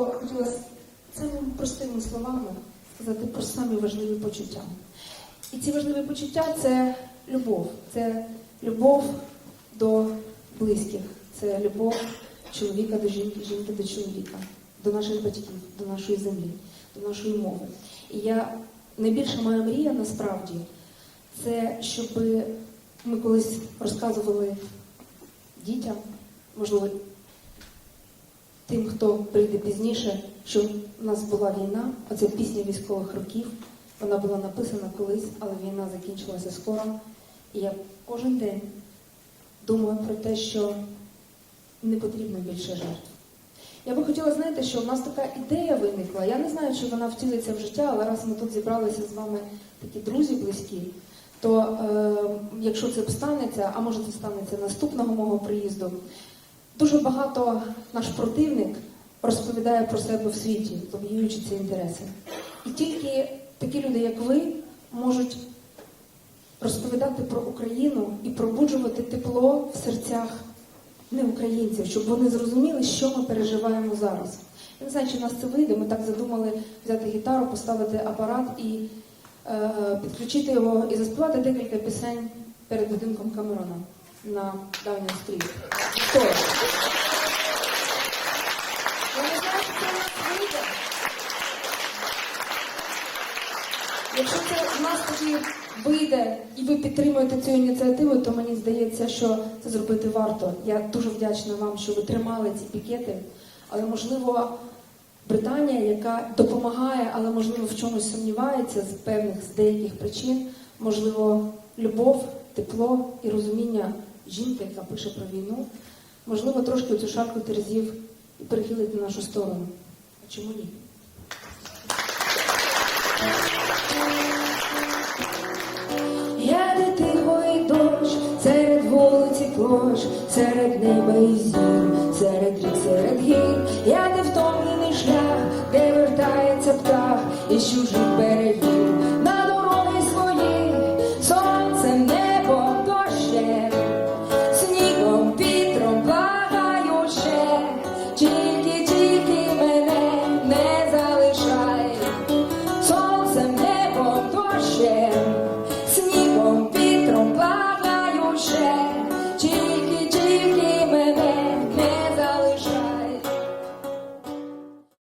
що хотілося самими простими словами сказати про самі важливі почуття. І ці важливі почуття це любов, це любов до близьких, це любов чоловіка до жінки, жінки до чоловіка, до наших батьків, до нашої землі, до нашої мови. І я найбільша моя мрія насправді це щоб ми колись розказували дітям, можливо тим, хто прийде пізніше, що в нас була війна, оця пісня військових років, вона була написана колись, але війна закінчилася скоро. І я кожен день думаю про те, що не потрібно більше жертв. Я би хотіла знаєте, що в нас така ідея виникла. Я не знаю, чи вона втілиться в життя, але раз ми тут зібралися з вами такі друзі близькі, то е, якщо це б станеться, а може це станеться наступного мого приїзду, дуже багато наш противник розповідає про себе в світі, лобіюючи ці інтереси. І тільки такі люди, як ви, можуть розповідати про Україну і пробуджувати тепло в серцях не українців, щоб вони зрозуміли, що ми переживаємо зараз. Я не знаю, чи в нас це вийде. Ми так задумали взяти гітару, поставити апарат і е, підключити його і заспівати декілька пісень перед будинком Камерона на Даунінг стріт. Хто? Якщо це в нас таки вийде і ви підтримуєте цю ініціативу, то мені здається, що це зробити варто. Я дуже вдячна вам, що ви тримали ці пікети. Але можливо, Британія, яка допомагає, але можливо в чомусь сумнівається з певних з деяких причин, можливо, любов, тепло і розуміння жінки, яка пише про війну, можливо, трошки цю шарку терезів і перехилить на нашу сторону. А чому ні? Яде тихий дощ, серед вулиці площ, серед неба і зір, серед рік, серед гір, яде втомлений шлях, де вертається птах із чужих quando a